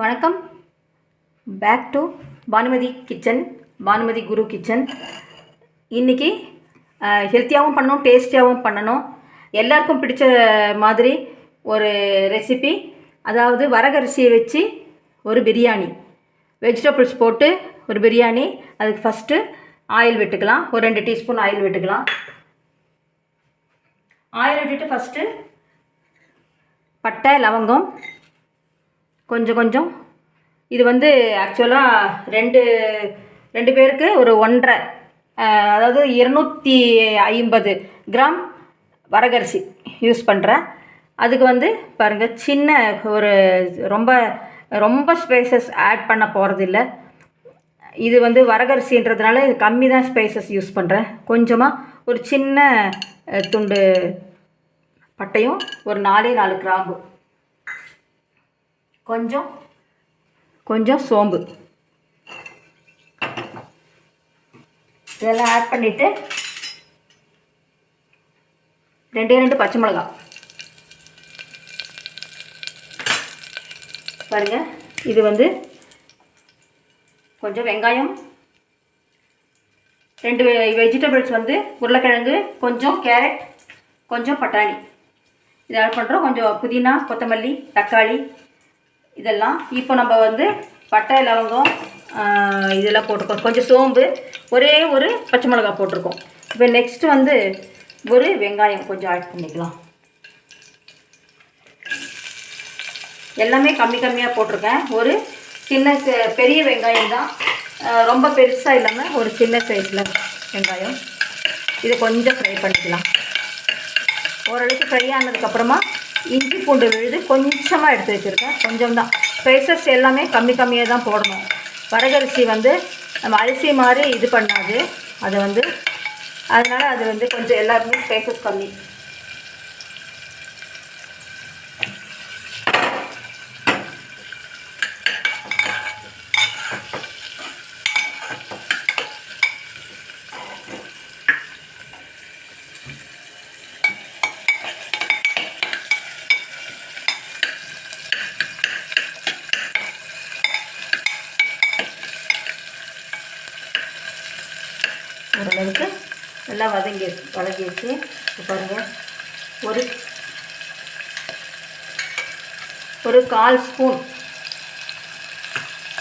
வணக்கம். Back to Bhanumathi kitchen Bhanumathi Guru kitchen இன்றைக்கி ஹெல்த்தியாகவும் பண்ணணும் டேஸ்டியாகவும் பண்ணணும். எல்லாருக்கும் பிடிச்ச மாதிரி ஒரு ரெசிபி அதாவது வரகரிசியை வச்சு ஒரு பிரியாணி வெஜிடபிள்ஸ் போட்டு ஒரு பிரியாணி அதுக்கு ஃபஸ்ட்டு ஆயில் விட்டுக்கலாம். ஒரு ரெண்டு டீஸ்பூன் ஆயில் விட்டுக்கலாம். ஆயில் விட்டுட்டு ஃபஸ்ட்டு பட்டை லவங்கம் கொஞ்சம் கொஞ்சம். இது வந்து ஆக்சுவலாக ரெண்டு ரெண்டு பேருக்கு ஒரு ஒன்றரை அதாவது இருநூற்றி ஐம்பது கிராம் வரகரிசி யூஸ் பண்ணுறேன் அதுக்கு வந்து பாருங்கள் சின்ன ஒரு ரொம்ப ரொம்ப ஸ்பைசஸ் ஆட் பண்ண போகிறதில்ல இது வந்து வரகரிசின்றதுனால இது கம்மி தான் ஸ்பைசஸ் யூஸ் பண்ணுறேன் கொஞ்சமாக ஒரு சின்ன துண்டு பட்டையும் ஒரு நாலே நாலு கிராம்பு. கொஞ்சம். கொஞ்சம் சோம்பு. இதெல்லாம் ஆட் பண்ணிவிட்டு ரெண்டே ரெண்டு பச்சை மிளகா. பாருங்க இது வந்து கொஞ்சம் வெங்காயம் ரெண்டு வெஜிடபிள்ஸ் வந்து உருளைக்கிழங்கு கொஞ்சம் கேரட் கொஞ்சம் பட்டாணி. இதை ஆட் பண்ணுறோம் கொஞ்சம் புதினா கொத்தமல்லி தக்காளி இதெல்லாம் இப்போ நம்ம வந்து பட்டை லவங்கம் இதெல்லாம் போட்டிருக்கோம். கொஞ்சம் சோம்பு ஒரே ஒரு பச்சை மிளகாய் போட்டிருக்கோம். இப்போ நெக்ஸ்ட் வந்து ஒரு வெங்காயம் கொஞ்சம் ஆட் பண்ணிக்கலாம். எல்லாமே கம்மி கம்மியாக போட்டிருக்கேன். ஒரு சின்ன ச- பெரிய வெங்காயம் தான். ரொம்ப பெருசாக இல்லாமல் ஒரு சின்ன சைஸில் வெங்காயம். இதை கொஞ்சம் ஃப்ரை பண்ணிக்கலாம். ஓரளவுக்கு ஃப்ரை ஆனதுக்கப்புறமா இஞ்சி பூண்டு விழுது கொஞ்சமாக எடுத்து வச்சுருக்கேன். கொஞ்சம் தான் ஸ்பைசஸ் எல்லாமே கம்மி கம்மியாக தான் போடணும். வரகரிசி வந்து நம்ம அரிசி மாதிரி இது பண்ணாது. அது வந்து அதனால் அது வந்து கொஞ்சம் எல்லாருமே ஸ்பைசஸ் கம்மி ஓரளவுக்கு நல்லா வதங்கி வதங்கிடுச்சு பாருங்கள் ஒரு ஒரு கால் ஸ்பூன்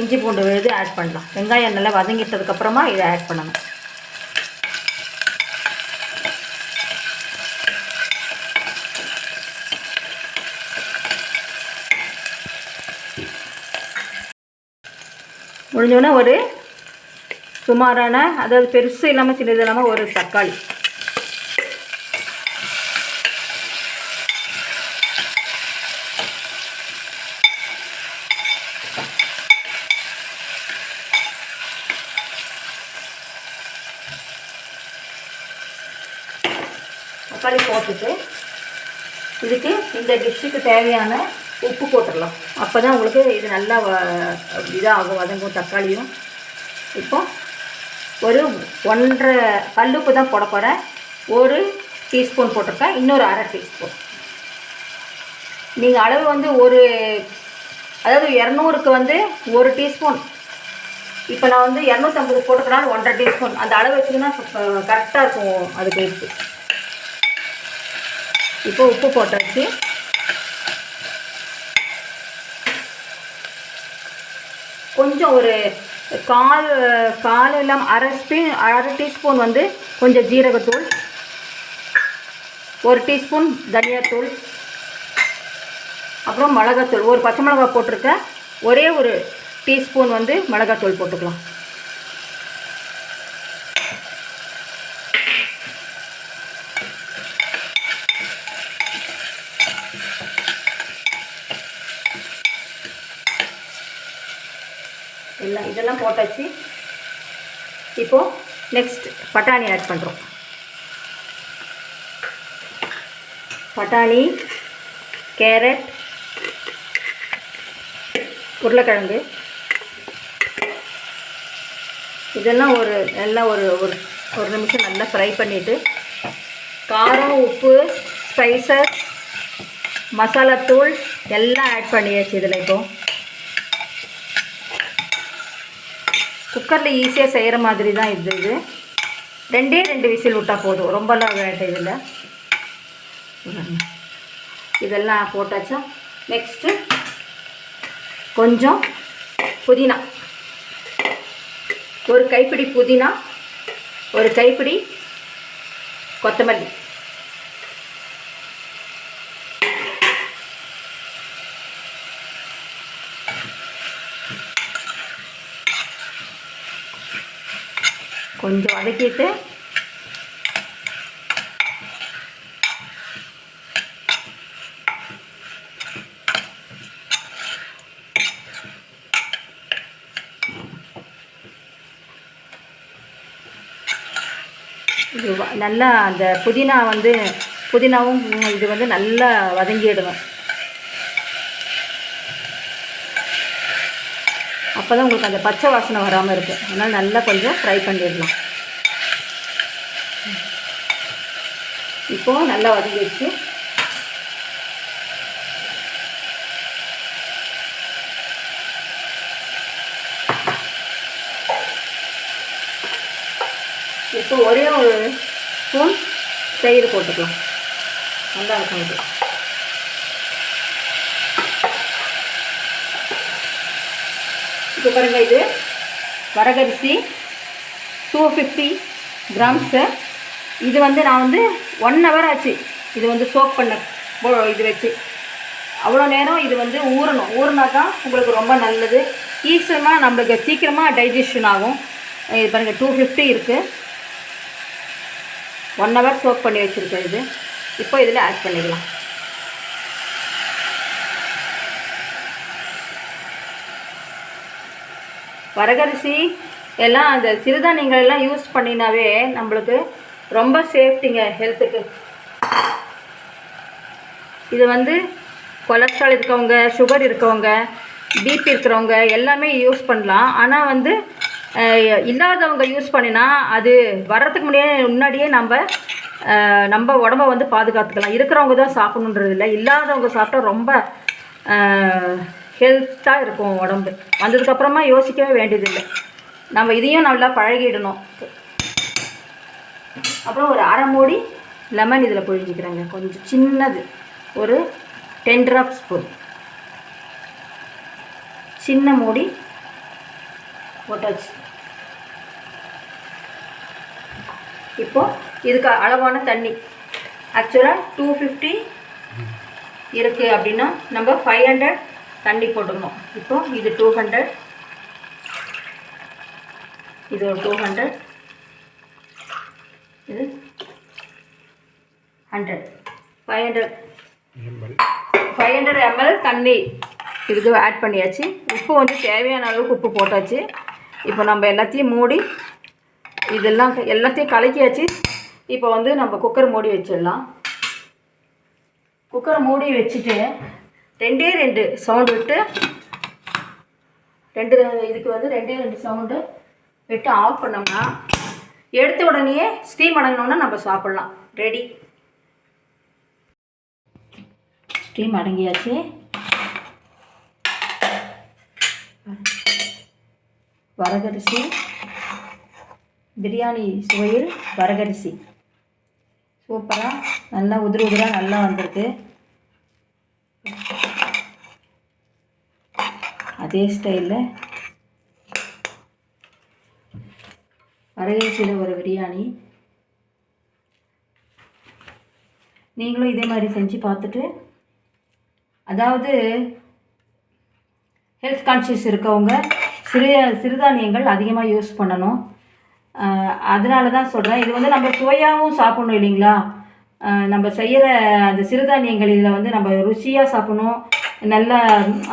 இஞ்சி பூண்டு விழுது ஆட் பண்ணலாம். வெங்காயம் நல்லா வதங்கிட்டதுக்கப்புறமா இதை ஆட் பண்ணணும். முடிஞ்சோடனே ஒரு சுமாரான அதாவது பெருசு இல்லாமல் சின்னது இல்லாமல் ஒரு தக்காளி. தக்காளி போட்டுட்டு இதுக்கு இந்த டிஷ்ஷுக்கு தேவையான உப்பு போட்டுடலாம். அப்போ தான் உங்களுக்கு இது நல்லா வ- இதாகும் வதங்கும் தக்காளியும். இப்போ ஒரு ஒன்றரை கல்லுப்பு தான் போட போகிறேன் ஒரு டீஸ்பூன் போட்டிருக்கேன். இன்னொரு அரை டீஸ்பூன் நீங்கள் அளவு வந்து ஒரு அதாவது இரநூறுக்கு வந்து ஒரு டீஸ்பூன் இப்போ நான் வந்து இரநூத்தம்பது போட்டுக்கிறனால ஒன்றரை டீஸ்பூன் அந்த அளவு வச்சிங்கன்னா கரெக்டாக இருக்கும் அதுக்கு உப்பு இப்போ உப்பு போட்டாச்சு. கொஞ்சம் ஒரு கால் கால் இல்லாமல் அரை ஸ்பீன் அரை டீஸ்பூன் வந்து கொஞ்சம் ஜீரகத்தூள். ஒரு டீஸ்பூன் தனியாத்தூள். அப்புறம் மிளகாத்தூள். ஒரு பச்சை மிளகா போட்டிருக்கேன். ஒரே ஒரு டீஸ்பூன் வந்து மிளகாத்தூள் போட்டுக்கலாம். எல்லாம் இதெல்லாம் போட்டாச்சு. இப்போது நெக்ஸ்ட் பட்டாணி ஆட் பண்ணுறோம் பட்டாணி கேரட் உருளைக்கிழங்கு. இதெல்லாம் ஒரு நல்லா ஒரு ஒரு ஒரு நிமிஷம் நல்லா ஃப்ரை பண்ணிவிட்டு காரம் உப்பு ஸ்பைசஸ் மசாலாத்தூள் எல்லாம் ஆட் பண்ணியாச்சு இதில் இப்போது குக்கரில் ஈஸியாக செய்கிற மாதிரி தான் இது இது. ரெண்டே ரெண்டு விசில் விட்டால் போதும். ரொம்பலாம் வேட்டை இதில் இதெல்லாம் போட்டாச்சா? நெக்ஸ்ட்டு கொஞ்சம் புதினா. ஒரு கைப்பிடி புதினா ஒரு கைப்பிடி கொத்தமல்லி. கொஞ்சம் வதக்கிட்டு இது நல்லா அந்த புதினா வந்து புதினாவும் இது வந்து நல்லா வதங்கிடுவேன் தான் உங்களுக்கு அந்த பச்சை வாசனை வராமல் இருக்கும். அதனால் நல்லா கொஞ்சம் ஃப்ரை பண்ணிடலாம். இப்போது நல்லா வதங்கிடுச்சு இப்போ ஒரே ஒரு ஸ்பூன் தயிர் போட்டுக்கலாம். நல்லா இருக்கும் இது. இப்போ பாருங்கள் இது. வரகரிசி டூ ஃபிஃப்டி கிராம்ஸு இது வந்து நான் வந்து ஒன் ஹவர் ஆச்சு இது வந்து சோப் பண்ண போ- இது வச்சு. அவ்வளோ நேரம் இது வந்து ஊறணும். ஊறினா தான் உங்களுக்கு ரொம்ப நல்லது. ஈஸியமாக நம்மளுக்கு சீக்கிரமாக டைஜஷன் ஆகும். இது பாருங்கள் டூ ஃபிஃப்டி இருக்குது ஒன் ஹவர் சோப் பண்ணி வச்சுருக்கேன் இது. இப்போ இதில் ஆட் பண்ணிடலாம். வரகரிசி எல்லாம் அந்த சிறுதானியங்கள் எல்லாம் யூஸ் பண்ணினாவே நம்மளுக்கு ரொம்ப சேஃப்டிங்க ஹெல்த்துக்கு இது வந்து கொலஸ்ட்ரால் இருக்கவங்க சுகர் இருக்கவங்க பிபி இருக்கிறவங்க எல்லாமே யூஸ் பண்ணலாம். ஆனால் வந்து இல்லாதவங்க யூஸ் பண்ணினா அது வர்றதுக்கு முன்னாடியே முன்னாடியே நம்ம நம்ம உடம்ப வந்து பாதுகாத்துக்கலாம். இருக்கிறவங்க தான் சாப்பிடணுன்றது இல்லை. இல்லாதவங்க சாப்பிட்டா ரொம்ப ஹெல்த்தாக இருக்கும் உடம்பு. வந்ததுக்கப்புறமா யோசிக்கவே வேண்டியதில்லை. நம்ம இதையும் நல்லா பழகிடணும். அப்புறம் ஒரு அரை மூடி லெமன் இதில் புழிஞ்சிக்கிறேங்க. கொஞ்சம் சின்னது. ஒரு டென் ட்ராப் ஸ்பூன் சின்ன மூடி போட்டாச்சு இப்போ இதுக்கு அளவான தண்ணி. ஆக்சுவலாக டூ ஃபிஃப்டி இருக்குது அப்படின்னா நம்ம ஃபைவ் ஹண்ட்ரட் தண்ணி போட்டுக்கணும். இப்போ இது டூ ஹண்ட்ரட் இது ஒரு டூ ஹண்ட்ரட் இது hundred five hundred five hundred ML தண்ணி. இதுக்கு ஆட் பண்ணியாச்சு. உப்பு வந்து தேவையான அளவுக்கு உப்பு போட்டாச்சு. இப்போ நம்ம எல்லாத்தையும் மூடி இதெல்லாம் எல்லாத்தையும் கலக்கியாச்சு. இப்போ வந்து நம்ம குக்கர் மூடி வச்சிடலாம். குக்கரை மூடி வச்சுட்டு ரெண்டே ரெண்டு சவுண்டு விட்டு ரெண்டு இதுக்கு வந்து ரெண்டே ரெண்டு சவுண்டு விட்டு ஆஃப் பண்ணோம்னா எடுத்த உடனேயே ஸ்டீம் அடங்கினோன்னா நம்ம சாப்பிட்லாம். ரெடி ஸ்டீம் அடங்கியாச்சு. வரகரிசி பிரியாணி சுவையில் வரகரிசி. சூப்பராக நல்லா உதிர உதிராக நல்லா வந்திருக்கு. அதே ஸ்டைலில் வரகரிசியில் ஒரு பிரியாணி நீங்களும் இதே மாதிரி செஞ்சு பார்த்துட்டு அதாவது ஹெல்த் கான்ஷியஸ் இருக்கவங்க சிறு சிறுதானியங்கள் அதிகமாக யூஸ் பண்ணணும். அதனால தான் சொல்கிறேன் இது வந்து நம்ம சுவையாகவும் சாப்பிடணும் இல்லைங்களா? நம்ம செய்கிற அந்த சிறுதானியங்கள் இதில் வந்து நம்ம ருசியாக சாப்பிடணும். நல்லா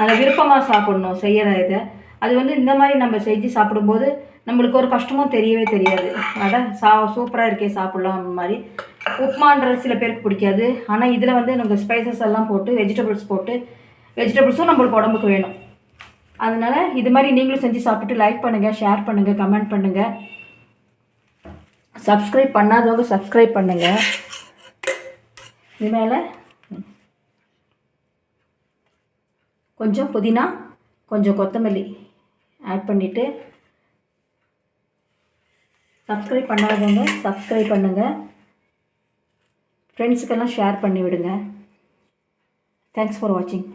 அதை விருப்பமாக சாப்பிடணும் செய்கிற இதை. அது வந்து இந்த மாதிரி நம்ம செஞ்சு சாப்பிடும்போது நம்மளுக்கு ஒரு கஷ்டமும் தெரியவே தெரியாது. அட சா சூப்பராக இருக்கே சாப்பிட்லாம் அந்த மாதிரி. உப்புமான்றது சில பேருக்கு பிடிக்காது. ஆனால் இதில் வந்து நம்ம ஸ்பைசஸ் எல்லாம் போட்டு வெஜிடபிள்ஸ் போட்டு வெஜிடபிள்ஸும் நம்மளுக்கு உடம்புக்கு வேணும். அதனால் இது மாதிரி நீங்களும் செஞ்சு சாப்பிட்டு லைக் பண்ணுங்கள் ஷேர் பண்ணுங்கள் கமெண்ட் பண்ணுங்கள் சப்ஸ்கிரைப் பண்ணாதவங்க சப்ஸ்கிரைப் பண்ணுங்கள் இது மேலே கொஞ்சம் புதினா கொஞ்சம் கொத்தமல்லி ஆட் பண்ணிவிட்டு சப்ஸ்கிரைப் பண்ணாதவங்க சப்ஸ்கிரைப் பண்ணுங்கள் ஃப்ரெண்ட்ஸுக்கெல்லாம் ஷேர் பண்ணி விடுங்க தேங்க்ஸ் ஃபார் வாட்சிங்